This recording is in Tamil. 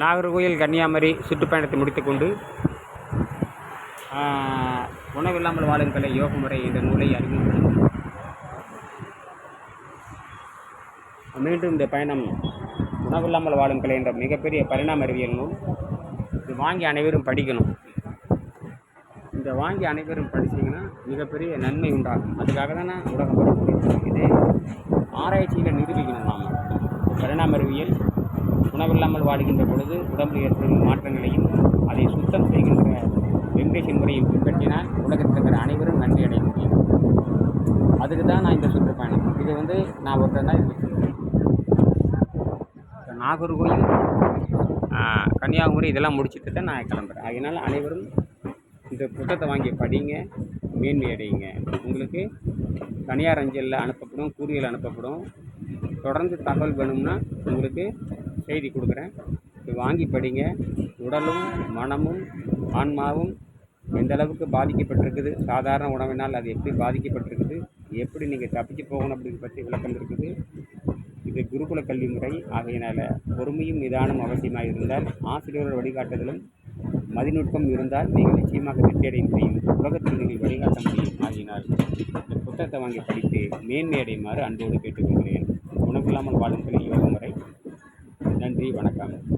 நாகர்கோயில் கன்னியாகுமரி சுற்றுப்பயணத்தை முடித்துக்கொண்டு உணவில்லாமல் வாழும் கலை யோக முறை என்ற நூலை அறிமுகப்படுத்தும் மீண்டும் இந்த பயணம் உணவில்லாமல் வாழும் கலை என்ற மிகப்பெரிய பரிணாம அறிவியல் நூல். இது வாங்கி அனைவரும் படிக்கணும். இந்த வாங்கி அனைவரும் படிச்சீங்கன்னா மிகப்பெரிய நன்மை உண்டாகும். அதுக்காக தானே உலகம் இது ஆராய்ச்சியில் நிரூபிக்கணும் நாம். பரிணாம அறிவியல் வாடுகின்ற பொழுது உடம்பு ஏற்படும் மாற்றங்களையும் அதை சுத்தம் செய்கின்ற வெங்கடேஷன் முறையை பின்பற்றினால் உலகத்தில் இருக்கிற அனைவரும் நன்றி அடைய முடியும். அதுக்கு தான் நான் இந்த சுற்றுப்பயணம். இது வந்து நான் ஒருத்தர் தான் இது நாகர்கோயில் கன்னியாகுமரி இதெல்லாம் முடிச்சுட்டு தான் நான் கிளம்புறேன். அதனால் அனைவரும் இந்த புத்தகத்தை வாங்கி படிங்க மேன்மை அடையுங்க. உங்களுக்கு தனியார் அஞ்சலில் அனுப்பப்படும் கூறியல் அனுப்பப்படும். தொடர்ந்து தகவல் வேணும்னா உங்களுக்கு செய்தி கொடுக்குறேன். இது வாங்கி படிங்க. உடலும் மனமும் ஆன்மாவும் எந்த அளவுக்கு பாதிக்கப்பட்டிருக்குது? சாதாரண உணவினால் அது எப்படி பாதிக்கப்பட்டிருக்குது? எப்படி நீங்கள் தப்பிச்சு போகணும் அப்படின்னு பற்றி விளக்கம் இருக்குது இது குருகுல கல்வி முறை. ஆகையினால் பொறுமையும் நிதானம் அவசியமாக இருந்தால் ஆசிரியரோட வழிகாட்டுதலும் மதிநுட்பம் இருந்தால் நீங்கள் நிச்சயமாக வெற்றியடைய முடியும். உலகத்தில் நீங்கள் வழிகாட்ட முடியும். ஆகினால் இந்த புத்தகத்தை வாங்கி படித்து மேன்மை அடையுமாறு அன்போடு கேட்டுக்கொள்கிறேன். உணவில்லாமல் வாழும் யோக முறை நன்றி வணக்கம்.